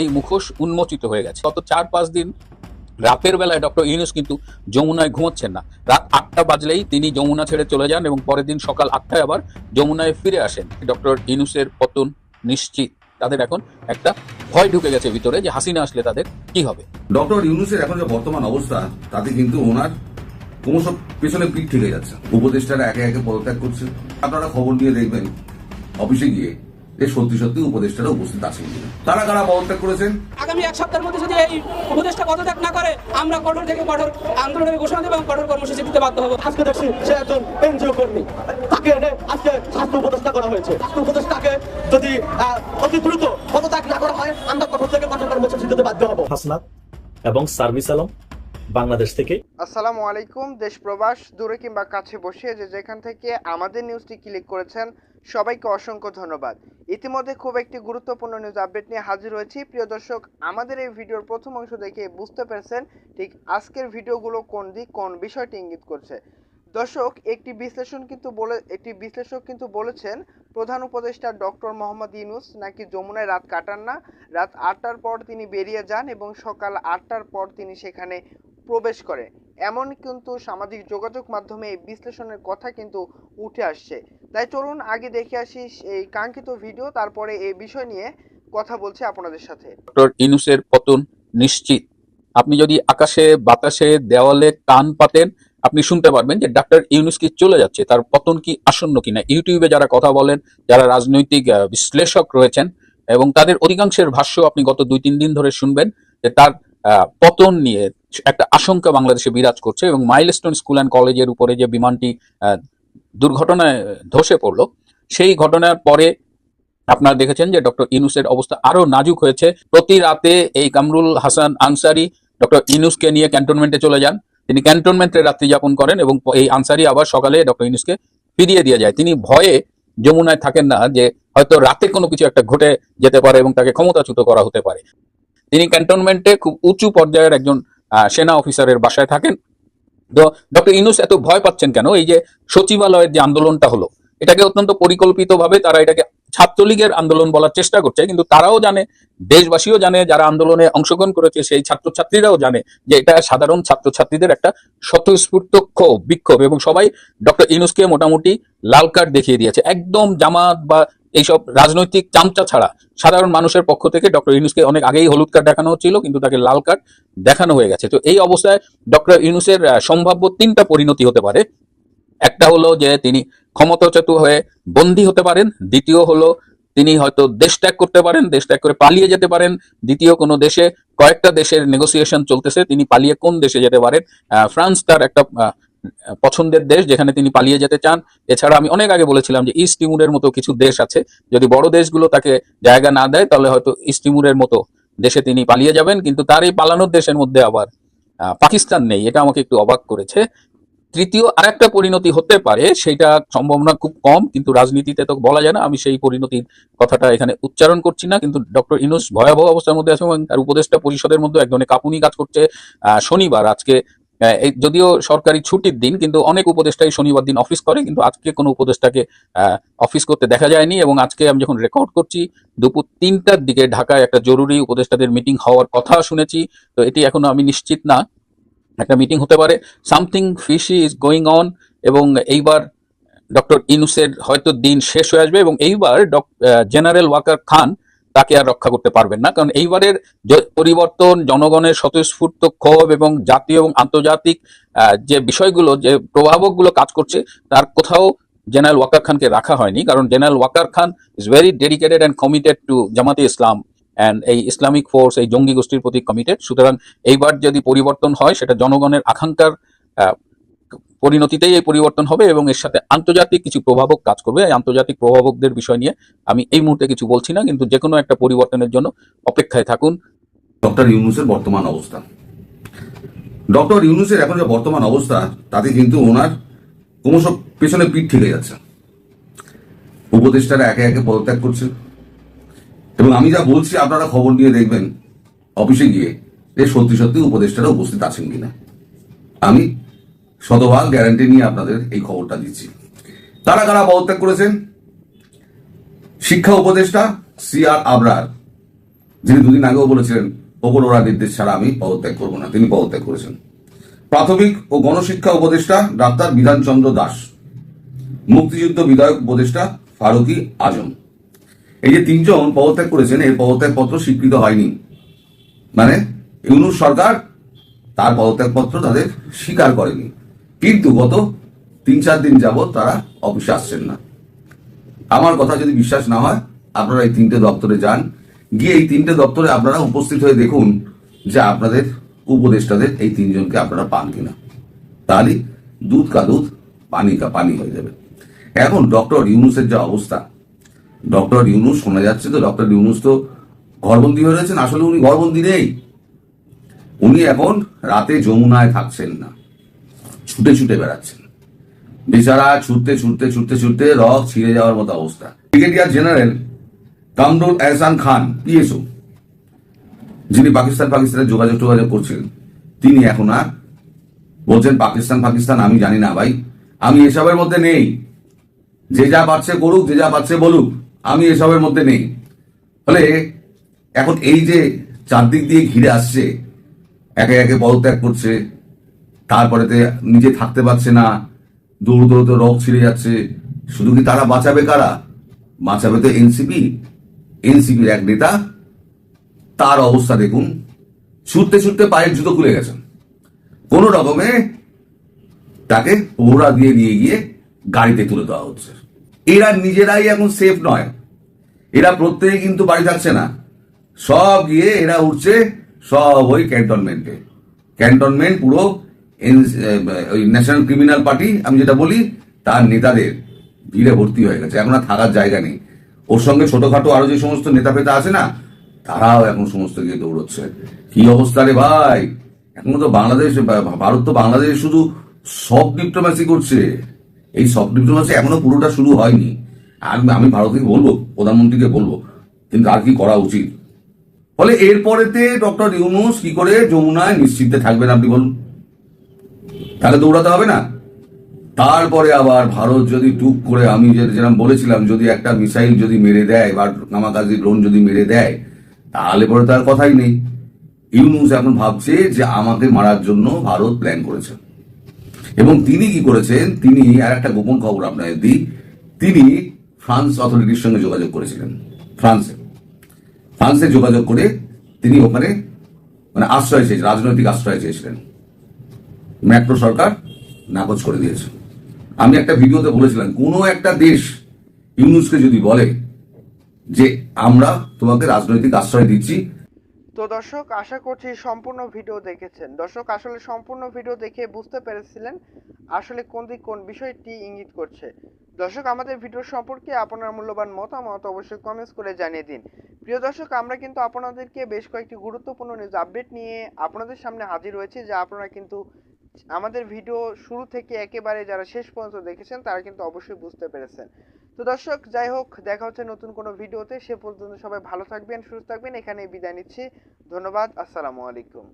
এই মুখোশ উন্মোচিত হয়ে গেছে। গত চার, পাঁচ দিন রাতের বেলায় ডক্টর ইউনুস কিন্তু যমুনায় ঘুমোচ্ছেন না। রাত আটটা বাজলেই তিনি যমুনা ছেড়ে চলে যান এবং পরের দিন সকাল আটটায় আবার যমুনায় ফিরে আসেন। ডক্টর ইউনুসের পতন নিশ্চিত। তাদের এখন একটা ভয় ঢুকে গেছে ভিতরে যে হাসিনা আসলে তাদের কি হবে। ডক্টর ইউনুসের এখন যে বর্তমান অবস্থা, তাতে কিন্তু ওনার ক্রমশ পেছনে পিঠ থেকে যাচ্ছে। উপদেষ্টারা একে একে পদত্যাগ করছে। আপনারা খবর নিয়ে দেখবেন, অফিসে গিয়ে যে সত্যি সত্যি উপদেষ্টারা উপস্থিত আছেন কিনা। তারা কারা পদত্যাগ করেছেন? আগামী এক সপ্তাহের মধ্যে যদি এই উপদেশটা পদত্যাগ না করে আমরা কঠোর থেকে কঠোর আন্দোলনের ঘোষণা দেবো এবং কঠোর কর্মসূচি দিতে বাধ্য হব। আজকে দেখছি সে একজন এনজিও কর্মী। তাকে এনে আজকে স্বাস্থ্য উপদেষ্টা করা হয়েছে। স্বাস্থ্য উপদেষ্টাকে যদি আহ, অতি দ্রুত পদত্যাগ না করা হয় আমরা কঠোর থেকে কঠোর কর্মসূচি দিতে বাধ্য হব। হাসনাত এবং সার্ভিস আলম বাংলাদেশ থেকে। আসসালামু আলাইকুম, দেশ প্রবাস, দূরে কিংবা কাছে বসে যে যেখান থেকে আমাদের নিউজটি ক্লিক করেছেন, সবাইকে অসংখ্য ধন্যবাদ। ইতিমধ্যে খুব একটি গুরুত্বপূর্ণ নিউজ আপডেট নিয়ে হাজির হয়েছি। প্রিয় দর্শক, আমাদের এই ভিডিওর প্রথম অংশ দেখে বুঝতে পেরেছেন ঠিক আজকের ভিডিওগুলো কোন দিক, কোন বিষয়টি ইঙ্গিত করছে। দর্শক, একটি বিশ্লেষণ কিন্তু বলে, একটি বিশ্লেষক কিন্তু বলেছেন, প্রধান উপদেষ্টা ডক্টর মোহাম্মদ ইউনুস নাকি যমুনায় রাত কাটান না। রাত আটটার পর তিনি বেরিয়ে যান এবং সকাল আটটার পর তিনি সেখানে প্রবেশ করে। এমন কিন্তু সামাজিক যোগাযোগ মাধ্যমে এই বিশ্লেষণের কথা কিন্তু উঠে আসছে। তাই চলুন আগে দেখে আসি এই কাঙ্ক্ষিত ভিডিও, তারপরে এই বিষয় নিয়ে কথা বলছি আপনাদের সাথে। ডক্টর ইনুসের পতন নিশ্চিত। আপনি যদি আকাশে, বাতাসে, দেওয়ালে কান পাতেন, আপনি শুনতে পারবেন যে ডাক্তার ইউনুস কি চলে যাচ্ছে, তার পতন কি আসন্ন কিনা। ইউটিউবে যারা কথা বলেন, যারা রাজনৈতিক বিশ্লেষক রয়েছেন, এবং তাদের অধিকাংশের ভাষ্য আপনি গত দুই তিন দিন ধরে শুনবেন যে তার পতন নিয়ে একটা আশঙ্কা বাংলাদেশে বিরাজ করছে এবং মাইলস্টোন স্কুল অ্যান্ড কলেজের উপরে যে বিমানটি দুর্ঘটনায় ধসে পড়ল, সেই ঘটনার পরে আপনারা দেখেছেন যে ডক্টর ইনুসের অবস্থা আরও নাজুক হয়েছে। প্রতি রাতে এই কামরুল হাসান আনসারি, ডক্টর ইনুসকে নিয়ে ক্যান্টনমেন্টে চলে যান। তিনি ক্যান্টনমেন্টে রাত্রি যাপন করেন এবং এই আনসারি আবার সকালে ডক্টর ইনুসকে ফিরিয়ে দিয়ে যায়। তিনি ভয়ে যমুনায় থাকেন না যে হয়তো রাতে কোনো কিছু একটা ঘটে যেতে পারে এবং তাকে ক্ষমতাচ্যুত করা হতে পারে। তিনি ক্যান্টনমেন্টে খুব উঁচু পর্যায়ের একজন সেনা অফিসারের বাসায় থাকেন। তো ডক্টর ইনুস এত ভয় পাচ্ছেন কেন? এই যে সচিবালয়ের যে আন্দোলনটা হলো, এটাকে অত্যন্ত পরিকল্পিতভাবে তারা এটাকে ছাত্রলীগের আন্দোলন বলার চেষ্টা করছে, কিন্তু তারাও জানে, দেশবাসীও জানে, যারা আন্দোলনে অংশগ্রহণ করেছে, সেই ছাত্রছাত্রীরাও জানে যে এটা সাধারণ ছাত্রছাত্রীদের একটা স্বতঃস্ফূর্ত বিক্ষোভ। এবং সবাই ডক্টর ইনুসকে মোটামুটি লাল কার্ড দেখিয়ে দিয়েছে। একদম জামাত বা এইসব রাজনৈতিক চামচা ছাড়া সাধারণ মানুষের পক্ষ থেকে ডক্টর ইউনুসকে অনেক আগেই হলুদ কার্ড দেখানো হচ্ছিল, কিন্তু তাকে লাল কার্ড দেখানো হয়ে গেছে। তো এই অবস্থায় ডক্টর ইউনুসের সম্ভাব্য তিনটা পরিণতি হতে পারে। একটা হলো যে তিনি ক্ষমতাচ্যুত হয়ে বন্দী হতে পারেন। দ্বিতীয় হলো তিনি হয়তো দেশ ত্যাগ করতে পারেন, দেশ ত্যাগ করে পালিয়ে যেতে পারেন। দ্বিতীয় কোনো দেশে কয়েকটা দেশের নেগোসিয়েশন চলতেছে, তিনি পালিয়ে কোন দেশে যেতে পারেন? ফ্রান্স তার একটা পছন্দের দেশ যেখানে তিনি পালিয়ে যেতে চান। এছাড়া আমি অনেক আগে বলেছিলাম যে ইস্ট তিমুরের মতো কিছু দেশ আছে। যদি বড় দেশগুলো তাকে জায়গা না দেয়, তাহলে হয়তো ইস্ট তিমুরের মতো দেশে তিনি পালিয়ে যাবেন। কিন্তু তার এই পালানোর দেশের মধ্যে আবার পাকিস্তান নেই, এটা আমাকে একটু অবাক করেছে। তৃতীয় আরেকটা পরিণতি হতে পারে সেটা সম্ভাবনা খুব কম, কিন্তু রাজনীতিতে তো বলা যায় না, আমি সেই পরিণতির কথাটা এখানে উচ্চারণ করছি না। কিন্তু ডক্টর ইনুস ভয়াবহ অবস্থার মধ্যে আছে এবং তার উপদেষ্টা পরিষদের মধ্যে এক ধরনের কাপুনি কাজ করছে শনিবার। আজকে যদিও সরকারি ছুটির দিন, কিন্তু অনেক উপদেষ্টাই শনিবার দিন অফিস করে, কিন্তু আজকে কোনো উপদেষ্টাকে অফিস করতে দেখা যায়নি এবং আজকে আমি যখন রেকর্ড করছি, দুপুর তিনটার দিকে ঢাকায় একটা জরুরি উপদেষ্টাদের মিটিং হওয়ার কথা শুনেছি, তো এটি এখনও আমি নিশ্চিত না। একটা মিটিং হতে পারে। Something fishy is going on এবং এইবার ডক্টর ইনুসের হয়তো দিন শেষ হয়ে আসবে, এবং এইবার জেনারেল ওয়াকার খান তাকে আর রক্ষা করতে পারবেন না। কারণ এইবারের পরিবর্তন, জনগণের স্বতঃস্ফূর্ত ক্ষোভ এবং জাতীয় এবং আন্তর্জাতিক যে বিষয়গুলো, যে প্রভাবকগুলো কাজ করছে, তার কোথাও জেনারেল ওয়াকার খানকে রাখা হয়নি। কারণ general Waker Khan is very dedicated and committed to Jamaate Islam and এই ইসলামিক ফোর্স এই জঙ্গি গোষ্ঠীর প্রতি কমিটেড সুতরাং এইবার যদি পরিবর্তন হয়, সেটা জনগণের আকাঙ্ক্ষার পরিণতিতেই এই পরিবর্তন হবে এবং এর সাথে আন্তর্জাতিক কিছু প্রভাবক কাজ করবে। এই আন্তর্জাতিক প্রভাবকদের বিষয় নিয়ে আমি এই মুহূর্তে কিছু বলছি না, কিন্তু যে কোনো একটা পরিবর্তনের জন্য অপেক্ষায় থাকুন। ডক্টর ইউনুসের বর্তমান অবস্থা। ডক্টর ইউনুসের এখন যে বর্তমান অবস্থা, তাতে কিন্তু ওনার ক্রমশ পেছনে পিঠ থেকে যাচ্ছে। উপদেষ্টারা একে একে পদত্যাগ করছে এবং আমি যা বলছি, আপনারা খবর নিয়ে দেখবেন, অফিসে গিয়ে যে সত্যি সত্যি উপদেষ্টারা উপস্থিত আছেন কিনা। আমি শতভাগ গ্যারান্টি নিয়ে আপনাদের এই খবরটা দিচ্ছি। তারা কারা পদত্যাগ করেছেন? শিক্ষা উপদেষ্টা সি আর আবরার, যিনি দুদিন আগেও বলেছিলেন, ওপর ওরা নির্দেশ ছাড়া আমি পদত্যাগ করব না। তিনি পদত্যাগ করেছেন। প্রাথমিক ও গণশিক্ষা উপদেষ্টা ডাক্তার বিধানচন্দ্র দাস, মুক্তিযুদ্ধ বিধায়ক উপদেষ্টা ফারুকি আজম। এই যে তিনজন পদত্যাগ করেছেন, এর পদত্যাগ পত্র স্বীকৃত হয়নি। মানে ইউনুস সরকার তার পদত্যাগ পত্র তাদের স্বীকার করেনি। কিন্তু গত তিন, চার দিন যাবৎ তারা অফিসে আসছেন না। আমার কথা যদি বিশ্বাস না হয়, আপনারা এই তিনটে দপ্তরে যান। গিয়ে এই তিনটে দপ্তরে আপনারা উপস্থিত হয়ে দেখুন যে আপনাদের উপদেষ্টাদের এই তিনজনকে আপনারা পান কিনা। তাহলে দুধ কা দুধ, পানি কা পানি হয়ে যাবে। এখন ডক্টর ইউনুসের যা অবস্থা। ডক্টর ইউনুস, শোনা যাচ্ছে তো, ডক্টর ইউনুস তো ঘরবন্দি হয়ে রয়েছেন। আসলে উনি ঘরবন্দি নেই। উনি এখন রাতে যমুনায় থাকছেন না। ছুটে ছুটে বেড়াচ্ছেন বেচারা ছুটতে ছুটতে ছুটতে ছুটতে রক ছিঁড়ে যাওয়ার মতো অবস্থা। Brigadier general Kamrul Ehsan Khan PSO যিনি পাকিস্তান পাকিস্তানের যোগাযোগ টোগাযোগ করছিলেন, তিনি এখন আর বলছেন, পাকিস্তান পাকিস্তান, আমি জানি না ভাই। আমি এসবের মধ্যে নেই। যে যা পাচ্ছে করুক, যে যা পাচ্ছে বলুক, আমি এসবের মধ্যে নেই। ফলে এখন এই যে চারদিক দিয়ে ঘিরে আসছে, একে একে পদত্যাগ করছে তারপরেতে নিজে থাকতে পারছে না দৌড় দৌড়তে রোগ ছিঁড়ে যাচ্ছে। শুধু কি তারা বাঁচাবে কারা? বাঁচাবে তো এনসিপি। এনসিপির এক নেতা, তার অবস্থা দেখুন। ছুটতে ছুটতে পায়ের জুতো খুলে গেছেন কোন রকমে তাকে ওরা দিয়ে নিয়ে গিয়ে গাড়িতে তুলে দেওয়া হচ্ছে। এরা নিজেরাই এখন সেফ নয়। এরা প্রত্যেকে কিন্তু বাড়ি থাকছে না। সব গিয়ে এরা উঠছে সব ওই ক্যান্টনমেন্টে ক্যান্টনমেন্ট পুরো ওই ন্যাশনাল ক্রিমিনাল পার্টি আমি যেটা বলি, তার নেতাদের ভিড়ে ভর্তি হয়ে গেছে। এখন আর থাকার জায়গা নেই। ওর সঙ্গে ছোটখাটো আরও যে সমস্ত নেতা পেতা আছে না, তারাও এখন সমস্ত গিয়ে দৌড়চ্ছে। কি অবস্থা রে ভাই? এখন তো বাংলাদেশ ভারত তো বাংলাদেশ শুধু সব ডিপ্লোম্যাসি করছে। এই সব ডিপ্লোম্যাসি এখনও পুরোটা শুরু হয়নি। আর আমি ভারতকে বলব, প্রধানমন্ত্রীকে বলব, কিন্তু আর কি করা উচিত? ফলে এরপরেতে ডক্টর ইউনুস কি করে যমুনায় নিশ্চিন্তে থাকবেন আপনি বলুন। তাহলে দৌড়াতে হবে না। তারপরে আবার ভারত যদি টুক করে, আমি যেরকম বলেছিলাম, যদি একটা মিসাইল যদি মেরে দেয় বা কামাকাজি ড্রোন যদি মেরে দেয়, তাহলে পরে তার কথাই নেই। ইউনুস এখন ভাবছে যে আমাকে মারার জন্য ভারত প্ল্যান করেছে। এবং তিনি কি করেছেন, তিনি, আর একটা গোপন খবর আপনাদের দিই, তিনি ফ্রান্স অথরিটির সঙ্গে যোগাযোগ করেছিলেন, ফ্রান্সে। ফ্রান্সে যোগাযোগ করে তিনি ওখানে মানে আশ্রয় চেয়েছেন রাজনৈতিক আশ্রয় চেয়েছিলেন। ম্যাক্রো সরকার নাকচ করে দিয়েছে। আমি একটা ভিডিওতে বলেছিলাম, কোনো একটা দেশ ইউনুসকে যদি বলে যে আমরা তোমাকে রাজনৈতিক আশ্রয় দিচ্ছি। তো দর্শক, আশা করছি সম্পূর্ণ ভিডিও দেখেছেন। দর্শক, আসলে সম্পূর্ণ ভিডিও দেখে বুঝতে পেরেছিলেন আসলে কোন দিক কোন বিষয়টি ইঙ্গিত করছে। দর্শক, আমাদের ভিডিও সম্পর্কে আপনার মূল্যবান মতামত অবশ্যই কমেন্টস করে জানিয়ে দিন। প্রিয় দর্শক, আমরা কিন্তু আপনাদেরকে বেশ কয়েকটি গুরুত্বপূর্ণ নিউজ আপডেট নিয়ে আপনাদের সামনে হাজির হয়েছি, যা আপনারা কিন্তু আমাদের ভিডিও শুরু থেকে একেবারে যারা শেষ পর্যন্ত দেখেছেন, তারা কিন্তু অবশ্যই বুঝতে পেরেছেন। তো দর্শক, যাই হোক, দেখা হচ্ছে নতুন কোনো ভিডিওতে। সে পর্যন্ত সবাই ভালো থাকবেন, সুস্থ থাকবেন। এখানেই বিদায় নিচ্ছি। ধন্যবাদ। আসসালামু আলাইকুম।